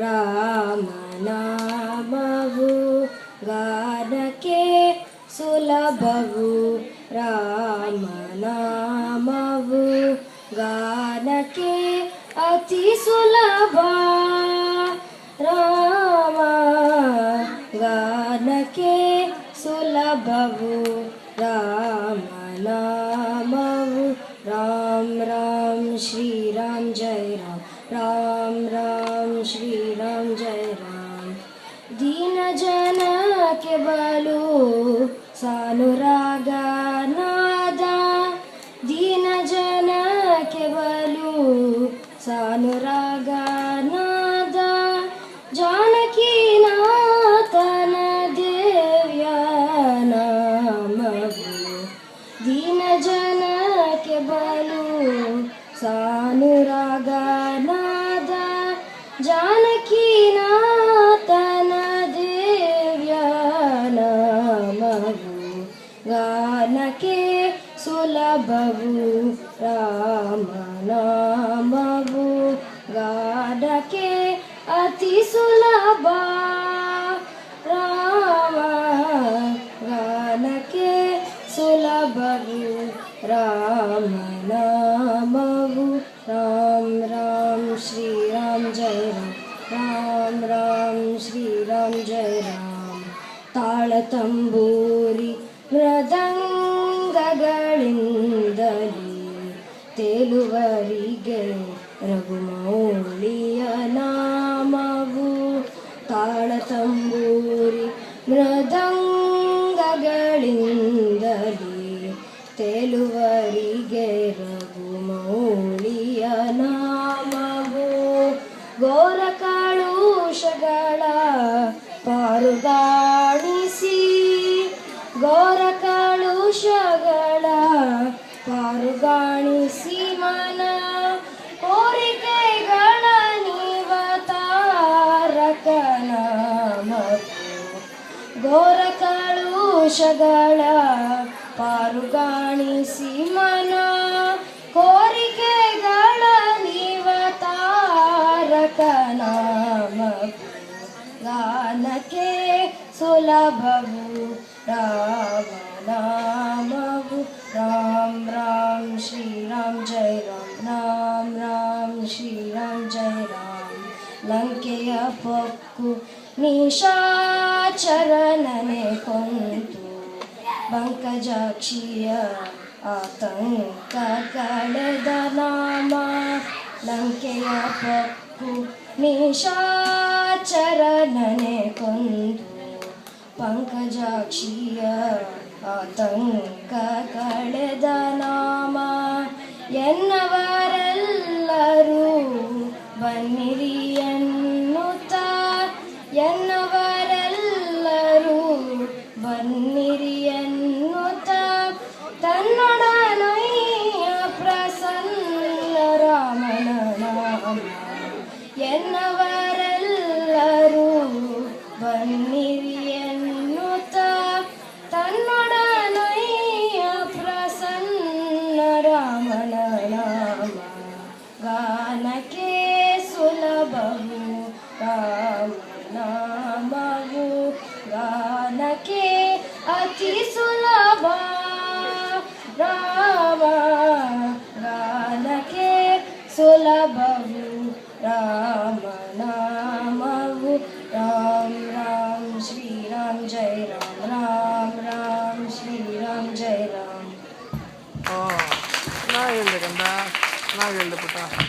రామనామవు గానకే సులభవు రామనామవు గానకే అతి సులభ రామ గానకే సులభవు రామనామవు రామ రామ శ్రీరామ్ జయ రామ్ राम राम श्री राम जय राम दीन जन के बलो सानुरागा नादा दीन जन के बलो सानुरागा नादा जानकी नातन देव्या नाम दीन जन के बलो सानुरागा ప్రభు రామనామవు గాడకే అతి సులభ. రామ గానకే సులభవు రామనామవు రామ్ రామ్ శ్రీరామ్ జయ రామ్. రామ్ రామ్ శ్రీరామ్ జయ రామ్. తాళతంబూరి మృదంగ ಮೃದಂಗಗಳಿಂದಲೇ ತೇಲುವರಿಗೆ ರಘುಮೌಳಿಯ ನಾಮವು ತಾಳ ತಂಬೂರಿ ಮೃದಂಗಗಳಿಂದಲೇ ತೇಲುವರಿಗೆ ರಘುಮೌಳಿಯ ನಾಮವು ಗೋರಕಾಳುಷಗಳ ಪಾರುಗಾಣಿಸಿ ಘೋರ ಕಾಳುಷಗಳ ಪಾರುಗಾಣಿಸಿ ಮನ ಕೋರಿಕೆಗಳ ನೀವತಾರಕನ ಘೋರ ಕಳುಷಗಳ ಪಾರುಗಾಣಿಸಿ ಮನ ಕೋರಿಕೆಗಳ ನೀವತಾರಕ ನಾಮ ಗಾನಕ್ಕೆ ಸುಲಭವು ರಾಮನಾಮವು ರಾಮ್ ರಾಮ್ ಶ್ರೀರಾಮ್ ಜಯ ರಾಮ್ ರಾಮ್ ರಾಮ್ ಶ್ರೀರಾಮ್ ಜಯ ರಾಮ್ ಲಂಕೆಯ ಪಕ್ಕು ನಿಶಾಚರನನೆ ಕೊಂತು ಪಂಕಜಾಕ್ಷಿಯ ಆತಂಕ ಕಳೆದ ನಾಮ ಲಂಕೆಯ ಪಕ್ಕು ನಿಶಾಚರನನೆ ಕೊಂದು ಪಂಕಜಾಕ್ಷಿಯ ಆತಂಕ ಕಳೆದ ನಾಮ ಎನ್ನವರೆಲ್ಲರೂ ಬನ್ನಿರಿ ಎನ್ನುತ್ತ ಎನ್ನವರೆಲ್ಲರೂ ಬನ್ನಿರಿ ಎನ್ನುತ್ತ ತನ್ನೊಡನಯ್ಯ ಪ್ರಸನ್ನ ರಾಮನ ನಾಮ ಎನ್ನವರೆಲ್ಲರೂ ಬನ್ನಿರಿ ಎನ್ನುತ್ತ ತನ್ನೊಡನಯ್ಯ ಪ್ರಸನ್ನ ರಾಮನ ನಾಮ ಗಾನಕ್ಕೆ ಸುಲಭವು ರಾಮನಾಮವು ಗಾನಕ್ಕೆ ಅತಿ ಸುಲಭ ರಾಮ ಗಾನಕ್ಕೆ ಸುಲಭವು ರಾಮನಾಮವು 大人都不在。